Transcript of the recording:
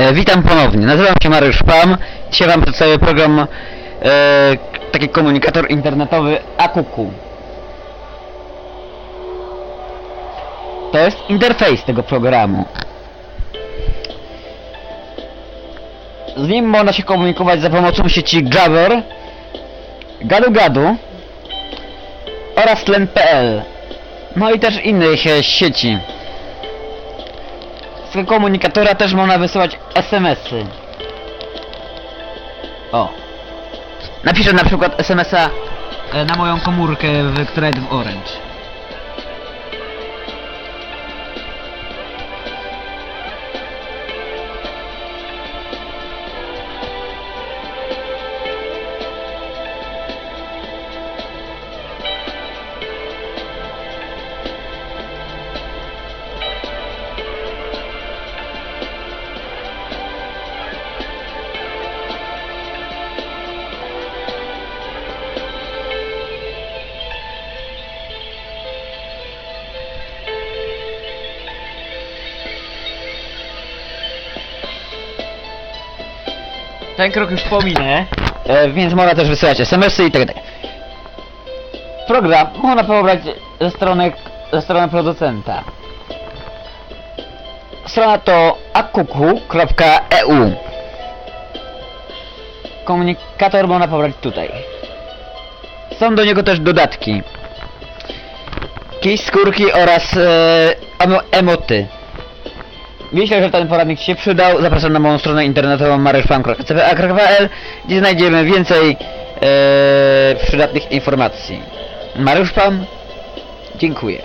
E, witam ponownie. Nazywam się Mariusz Pam. Dzisiaj wam przedstawię program e, taki komunikator internetowy Akuku. To jest interfejs tego programu. Z nim można się komunikować za pomocą sieci Jabber, Gadu Gadu oraz Tlen.pl. No i też innych sieci. Z komunikatora też można wysyłać SMS-y. O. Napiszę na przykład SMS-a e, na moją komórkę, która jest w Orange. Ten krok już pominę. E, więc można też wysyłać SMS-y i tak dalej. Program można pobrać ze strony, ze strony producenta. Strona to akuku.eu Komunikator można pobrać tutaj. Są do niego też dodatki. Jakieś skórki oraz e, emo- emoty. Myślę, że ten poradnik się przydał. Zapraszam na moją stronę internetową mariuszpam.cpa.pl gdzie znajdziemy więcej e, przydatnych informacji. Mariusz Pam, dziękuję.